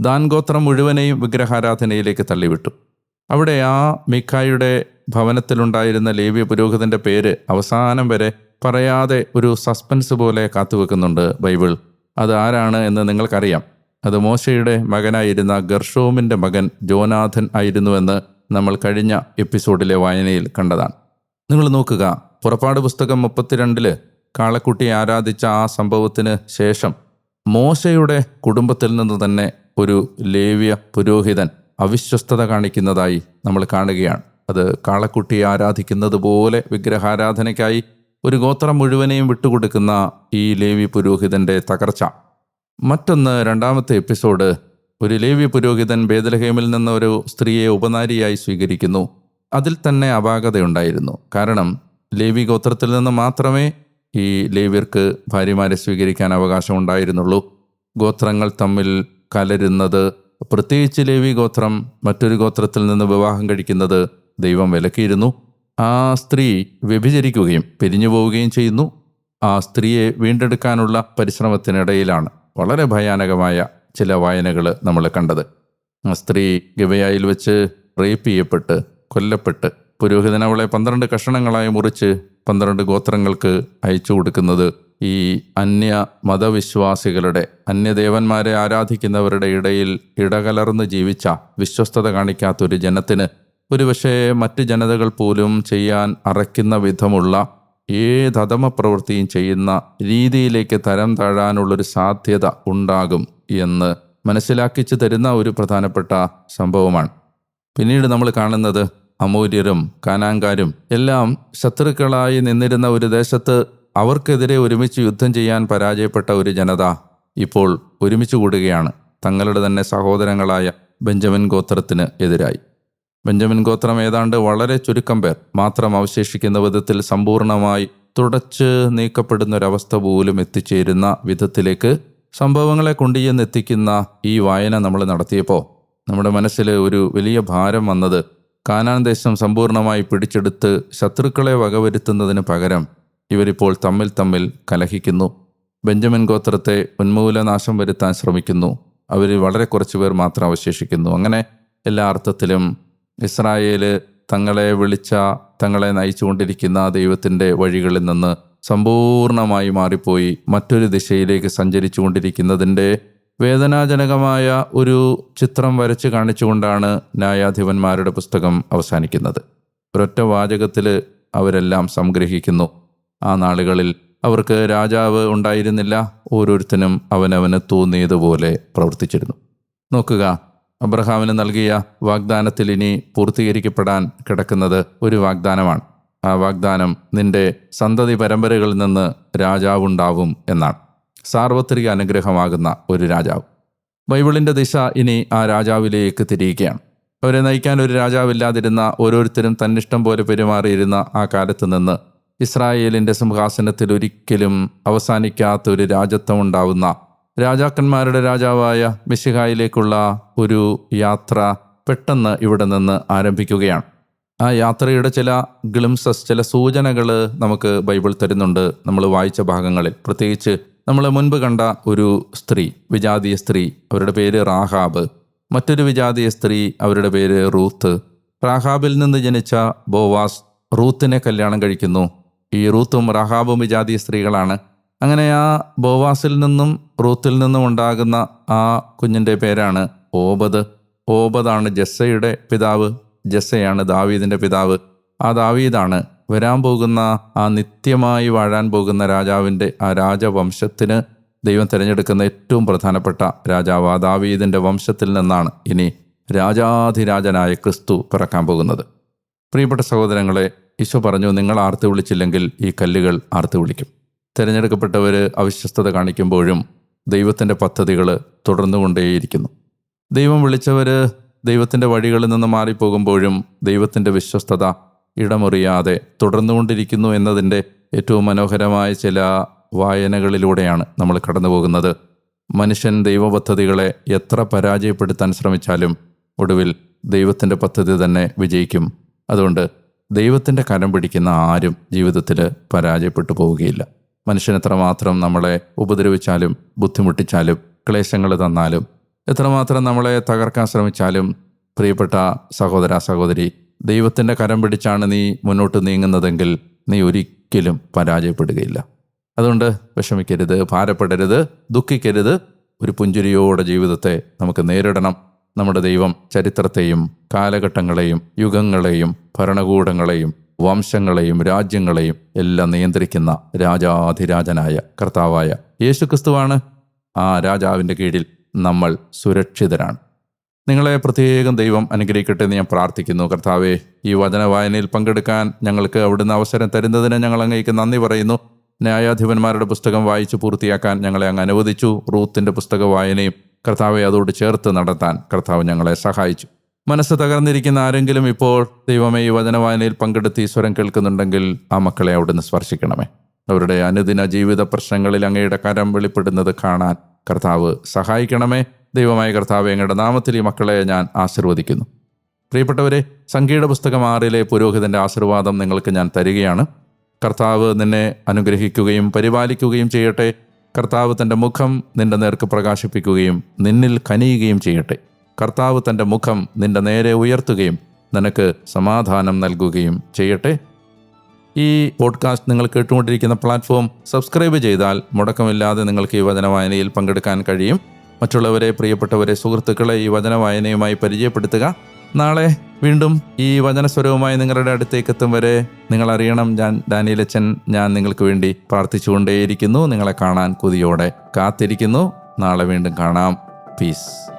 ദാൻ ഗോത്രം മുഴുവനെയും വിഗ്രഹാരാധനയിലേക്ക് തള്ളിവിട്ടു. അവിടെ ആ മിക്കായുടെ ഭവനത്തിലുണ്ടായിരുന്ന ലേവ്യ പുരോഹിതന്റെ പേര് അവസാനം വരെ പറയാതെ ഒരു സസ്പെൻസ് പോലെ കാത്തുവെക്കുന്നുണ്ട് ബൈബിൾ. അത് ആരാണ് എന്ന് നിങ്ങൾക്കറിയാം. അത് മോശയുടെ മകനായിരുന്ന ഗർഷോമിന്റെ മകൻ ജോനാഥൻ ആയിരുന്നുവെന്ന് നമ്മൾ കഴിഞ്ഞ എപ്പിസോഡിലെ വായനയിൽ കണ്ടതാണ്. നിങ്ങൾ നോക്കുക പുറപ്പാട് പുസ്തകം മുപ്പത്തിരണ്ടിൽ കാളക്കുട്ടി ആരാധിച്ച ആ സംഭവത്തിന് ശേഷം മോശയുടെ കുടുംബത്തിൽ നിന്ന് തന്നെ ഒരു ലേവ്യ പുരോഹിതൻ അവിശ്വസ്തത കാണിക്കുന്നതായി നമ്മൾ കാണുകയാണ്. അത് കാളക്കുട്ടിയെ ആരാധിക്കുന്നത് പോലെ വിഗ്രഹാരാധനയ്ക്കായി ഒരു ഗോത്രം മുഴുവനെയും വിട്ടുകൊടുക്കുന്ന ഈ ലേവി പുരോഹിതന്റെ തകർച്ച. മറ്റൊന്ന് രണ്ടാമത്തെ എപ്പിസോഡ് ഒരു ലേവി പുരോഹിതൻ ബേദലഹേമിൽ നിന്ന് ഒരു സ്ത്രീയെ ഉപനാരിയായി സ്വീകരിക്കുന്നു. അതിൽ തന്നെ അപാകതയുണ്ടായിരുന്നു. കാരണം ലേവി ഗോത്രത്തിൽ നിന്ന് മാത്രമേ ഈ ലേവ്യർക്ക് ഭാര്യമാരെ സ്വീകരിക്കാൻ അവകാശം ഉണ്ടായിരുന്നുള്ളൂ ഗോത്രങ്ങൾ തമ്മിൽ കലരുന്നത് പ്രത്യേകിച്ച് ലേവി ഗോത്രം മറ്റൊരു ഗോത്രത്തിൽ നിന്ന് വിവാഹം കഴിക്കുന്നത് ദൈവം വിലക്കിയിരുന്നു. ആ സ്ത്രീ വ്യഭിചരിക്കുകയും പിരിഞ്ഞു പോവുകയും ചെയ്യുന്നു. ആ സ്ത്രീയെ വീണ്ടെടുക്കാനുള്ള പരിശ്രമത്തിനിടയിലാണ് വളരെ ഭയാനകമായ ചില വായനകൾ നമ്മൾ കണ്ടത്. ആ സ്ത്രീ ഗവയായിൽ വെച്ച് റേപ്പ് ചെയ്യപ്പെട്ട് കൊല്ലപ്പെട്ട് പുരോഹിതൻ അവളെ പന്ത്രണ്ട് കഷണങ്ങളായി മുറിച്ച് പന്ത്രണ്ട് ഗോത്രങ്ങൾക്ക് അയച്ചു കൊടുക്കുന്നത് ഈ അന്യ മതവിശ്വാസികളുടെ അന്യദേവന്മാരെ ആരാധിക്കുന്നവരുടെ ഇടയിൽ ഇടകലർന്ന് ജീവിച്ച വിശ്വസ്തത കാണിക്കാത്തൊരു ജനത്തിന് ഒരുപക്ഷെ മറ്റ് ജനതകൾ പോലും ചെയ്യാൻ അറയ്ക്കുന്ന വിധമുള്ള ഏത് അധമ പ്രവൃത്തിയും ചെയ്യുന്ന രീതിയിലേക്ക് തരം താഴാനുള്ളൊരു സാധ്യത ഉണ്ടാകും എന്ന് മനസ്സിലാക്കിച്ചു തരുന്ന ഒരു പ്രധാനപ്പെട്ട സംഭവമാണ്. പിന്നീട് നമ്മൾ കാണുന്നത് അമൂര്യരും കാനാങ്കാരും എല്ലാം ശത്രുക്കളായി നിന്നിരുന്ന ഒരു ദേശത്ത് അവർക്കെതിരെ ഒരുമിച്ച് യുദ്ധം ചെയ്യാൻ പരാജയപ്പെട്ട ഒരു ജനത ഇപ്പോൾ ഒരുമിച്ച് കൂടുകയാണ്. തങ്ങളുടെ തന്നെ സഹോദരങ്ങളായ ബെഞ്ചമിൻ ഗോത്രത്തിന് എതിരായി. ബെഞ്ചമിൻ ഗോത്രം ഏതാണ്ട് വളരെ ചുരുക്കം പേർ. മാത്രം അവശേഷിക്കുന്ന വിധത്തിൽ സമ്പൂർണമായി തുടച്ച് നീക്കപ്പെടുന്ന ഒരവസ്ഥ പോലും എത്തിച്ചേരുന്ന വിധത്തിലേക്ക് സംഭവങ്ങളെ കൊണ്ടുചെന്നെത്തിക്കുന്ന ഈ വായന നമ്മൾ നടത്തിയപ്പോൾ നമ്മുടെ മനസ്സിൽ ഒരു വലിയ ഭാരം വന്നത് കാനാൻ ദേശം സമ്പൂർണമായി പിടിച്ചെടുത്ത് ശത്രുക്കളെ വകവരുത്തുന്നതിന് പകരം ഇവരിപ്പോൾ തമ്മിൽ തമ്മിൽ കലഹിക്കുന്നു. ബെഞ്ചമിൻ ഗോത്രത്തെ ഉന്മൂലനാശം വരുത്താൻ ശ്രമിക്കുന്നു. അവരിൽ വളരെ കുറച്ച് പേർ മാത്രം അവശേഷിക്കുന്നു. അങ്ങനെ എല്ലാ അർത്ഥത്തിലും ഇസ്രായേൽ തങ്ങളെ വിളിച്ച തങ്ങളെ നയിച്ചുകൊണ്ടിരിക്കുന്ന ദൈവത്തിന്റെ വഴികളിൽ നിന്ന് സമ്പൂർണമായി മാറിപ്പോയി. മറ്റൊരു ദിശയിലേക്ക് സഞ്ചരിച്ചു കൊണ്ടിരിക്കുന്നതിന്റെ വേദനാജനകമായ ഒരു ചിത്രം വരച്ച് കാണിച്ചുകൊണ്ടാണ് ന്യായാധിപന്മാരുടെ പുസ്തകം അവസാനിക്കുന്നത്. ഒരൊറ്റ വാചകത്തിൽ അവരെല്ലാം സംഗ്രഹിക്കുന്നു. ആ നാളുകളിൽ അവർക്ക് രാജാവ് ഉണ്ടായിരുന്നില്ല. ഓരോരുത്തനും അവനവന് തോന്നിയതുപോലെ പ്രവർത്തിച്ചിരുന്നു. നോക്കുക അബ്രഹാമിന് നൽകിയ വാഗ്ദാനത്തിൽ ഇനി പൂർത്തീകരിക്കപ്പെടാൻ കിടക്കുന്നത് ഒരു വാഗ്ദാനമാണ്. ആ വാഗ്ദാനം നിന്റെ സന്തതി പരമ്പരകളിൽ നിന്ന് രാജാവുണ്ടാവും എന്നാണ്. സാർവത്രിക അനുഗ്രഹമാകുന്ന ഒരു രാജാവ്. ബൈബിളിന്റെ ദിശ ഇനി ആ രാജാവിലേക്ക് തിരിയുകയാണ്. അവരെ നയിക്കാൻ ഒരു രാജാവില്ലാതിരുന്ന ഓരോരുത്തരും തന്നിഷ്ടം പോലെ പെരുമാറിയിരുന്ന ആ കാലത്ത് നിന്ന് ഇസ്രായേലിന്റെ സിംഹാസനത്തിൽ ഒരിക്കലും അവസാനിക്കാത്ത ഒരു രാജത്വം ഉണ്ടാവുന്ന രാജാക്കന്മാരുടെ രാജാവായ മിശിഹായിലേക്കുള്ള ഒരു യാത്ര പെട്ടെന്ന് ഇവിടെ നിന്ന് ആരംഭിക്കുകയാണ്. ആ യാത്രയുടെ ചില ഗ്ലിംസസ് ചില സൂചനകൾ നമുക്ക് ബൈബിൾ തരുന്നുണ്ട് നമ്മൾ വായിച്ച ഭാഗങ്ങളിൽ. പ്രത്യേകിച്ച് നമ്മൾ മുൻപ് കണ്ട ഒരു സ്ത്രീ വിജാതീയ സ്ത്രീ അവരുടെ പേര് റാഹാബ്. മറ്റൊരു വിജാതീയ സ്ത്രീ അവരുടെ പേര് റൂത്ത്. റാഹാബിൽ നിന്ന് ജനിച്ച ബോവാസ് റൂത്തിനെ കല്യാണം കഴിക്കുന്നു. ഈ റൂത്തും റഹാബും വിജാതി സ്ത്രീകളാണ്. അങ്ങനെ ആ ബോവാസിൽ നിന്നും റൂത്തിൽ നിന്നും ഉണ്ടാകുന്ന ആ കുഞ്ഞിന്റെ പേരാണ് ഓബദ്. ഓബദാണ് ജസ്സയുടെ പിതാവ് ജസ്സയാണ് ദാവീദിന്റെ പിതാവ്. ആ ദാവീദാണ് വരാൻ പോകുന്ന ആ നിത്യമായി വാഴാൻ പോകുന്ന രാജാവിന്റെ ആ രാജവംശത്തിന് ദൈവം തിരഞ്ഞെടുക്കുന്ന ഏറ്റവും പ്രധാനപ്പെട്ട രാജാവ് ആ ദാവീദിന്റെ വംശത്തിൽ നിന്നാണ് ഇനി രാജാധിരാജനായ ക്രിസ്തു പിറക്കാൻ പോകുന്നത്. പ്രിയപ്പെട്ട സഹോദരങ്ങളെ ഈശോ പറഞ്ഞു നിങ്ങൾ ആർത്ത് വിളിച്ചില്ലെങ്കിൽ ഈ കല്ലുകൾ ആർത്ത് വിളിക്കും. തിരഞ്ഞെടുക്കപ്പെട്ടവർ അവിശ്വസ്തത കാണിക്കുമ്പോഴും ദൈവത്തിന്റെ പദ്ധതികൾ തുടർന്നുകൊണ്ടേയിരിക്കുന്നു. ദൈവം വിളിച്ചവർ ദൈവത്തിന്റെ വഴികളിൽ നിന്ന് മാറിപ്പോകുമ്പോഴും ദൈവത്തിന്റെ വിശ്വസ്തത ഇടമുറിയാതെ തുടർന്നുകൊണ്ടിരിക്കുന്നു എന്നതിന്റെ ഏറ്റവും മനോഹരമായ ചില വായനകളിലൂടെയാണ് നമ്മൾ കടന്നു പോകുന്നത് മനുഷ്യൻ ദൈവപദ്ധതികളെ എത്ര പരാജയപ്പെടുത്താൻ ശ്രമിച്ചാലും ഒടുവിൽ ദൈവത്തിന്റെ പദ്ധതി തന്നെ വിജയിക്കും. അതുകൊണ്ട് ദൈവത്തിന്റെ കരം പിടിക്കുന്ന ആരും ജീവിതത്തിൽ പരാജയപ്പെട്ടു പോവുകയില്ല. മനുഷ്യൻ നമ്മളെ ഉപദ്രവിച്ചാലും ബുദ്ധിമുട്ടിച്ചാലും ക്ലേശങ്ങൾ തന്നാലും എത്രമാത്രം നമ്മളെ തകർക്കാൻ ശ്രമിച്ചാലും പ്രിയപ്പെട്ട സഹോദര സഹോദരി ദൈവത്തിന്റെ കരം പിടിച്ചാണ് നീ മുന്നോട്ട് നീങ്ങുന്നതെങ്കിൽ നീ ഒരിക്കലും പരാജയപ്പെടുകയില്ല. അതുകൊണ്ട് വിഷമിക്കരുത് ഭാരപ്പെടരുത് ദുഃഖിക്കരുത്. ഒരു പുഞ്ചിരിയോടെ ജീവിതത്തെ നമുക്ക് നേരിടണം. നമ്മുടെ ദൈവം ചരിത്രത്തെയും കാലഘട്ടങ്ങളെയും യുഗങ്ങളെയും ഭരണകൂടങ്ങളെയും വംശങ്ങളെയും രാജ്യങ്ങളെയും എല്ലാം നിയന്ത്രിക്കുന്ന രാജാധിരാജനായ കർത്താവായ യേശുക്രിസ്തുവാണ്. ആ രാജാവിന്റെ കീഴിൽ നമ്മൾ സുരക്ഷിതരാണ്. നിങ്ങളെ പ്രത്യേകം ദൈവം അനുഗ്രഹിക്കട്ടെ എന്ന് ഞാൻ പ്രാർത്ഥിക്കുന്നു. കർത്താവെ ഈ വചന വായനയിൽ പങ്കെടുക്കാൻ ഞങ്ങൾക്ക് അവിടുന്ന് അവസരം തരുന്നതിന് ഞങ്ങൾ അങ്ങേക്ക് നന്ദി പറയുന്നു. ന്യായാധിപന്മാരുടെ പുസ്തകം വായിച്ച് പൂർത്തിയാക്കാൻ ഞങ്ങളെ അങ്ങ് അനുവദിച്ചു. റൂത്തിന്റെ പുസ്തക വായനയും കർത്താവെ അതോട് ചേർത്ത് നടത്താൻ കർത്താവ് ഞങ്ങളെ സഹായിച്ചു. മനസ്സ് തകർന്നിരിക്കുന്ന ആരെങ്കിലും ഇപ്പോൾ ദൈവമേ ഈ വചനവായനയിൽ പങ്കെടുത്ത് ഈശ്വരം കേൾക്കുന്നുണ്ടെങ്കിൽ ആ മക്കളെ അവിടുന്ന് സ്പർശിക്കണമേ. അവരുടെ അനുദിന ജീവിത പ്രശ്നങ്ങളിൽ അങ്ങയുടെ കരം വെളിപ്പെടുന്നത് കാണാൻ കർത്താവ് സഹായിക്കണമേ. ദൈവമായ കർത്താവ് അങ്ങയുടെ നാമത്തിൽ ഈ മക്കളെ ഞാൻ ആശീർവദിക്കുന്നു. പ്രിയപ്പെട്ടവരെ സംഗീത പുസ്തകം ആറിലെ പുരോഹിതന്റെ ആശീർവാദം നിങ്ങൾക്ക് ഞാൻ തരികയാണ്. കർത്താവ് നിന്നെ അനുഗ്രഹിക്കുകയും പരിപാലിക്കുകയും ചെയ്യട്ടെ. കർത്താവ് തന്റെ മുഖം നിന്റെ നേർക്ക് പ്രകാശിപ്പിക്കുകയും നിന്നിൽ കനിയുകയും ചെയ്യട്ടെ. കർത്താവ് തന്റെ മുഖം നിന്റെ നേരെ ഉയർത്തുകയും നിനക്ക് സമാധാനം നൽകുകയും ചെയ്യട്ടെ. ഈ പോഡ്കാസ്റ്റ് നിങ്ങൾ കേട്ടുകൊണ്ടിരിക്കുന്ന പ്ലാറ്റ്ഫോം സബ്സ്ക്രൈബ് ചെയ്താൽ മുടക്കമില്ലാതെ നിങ്ങൾക്ക് ഈ വചന വായനയിൽ പങ്കെടുക്കാൻ കഴിയും. മറ്റുള്ളവരെ പ്രിയപ്പെട്ടവരെ സുഹൃത്തുക്കളെ ഈ വചന വായനയുമായി പരിചയപ്പെടുത്തുക. നാളെ വീണ്ടും ഈ വചനസ്വരവുമായി നിങ്ങളുടെ അടുത്തേക്ക് എത്തും വരെ നിങ്ങൾ അറിയണം ഞാൻ ഡാനിയലച്ചൻ ഞാൻ നിങ്ങൾക്ക് വേണ്ടി പ്രാർത്ഥിച്ചുകൊണ്ടേയിരിക്കുന്നു നിങ്ങളെ കാണാൻ കൊതിയോടെ കാത്തിരിക്കുന്നു. നാളെ വീണ്ടും കാണാം. പീസ്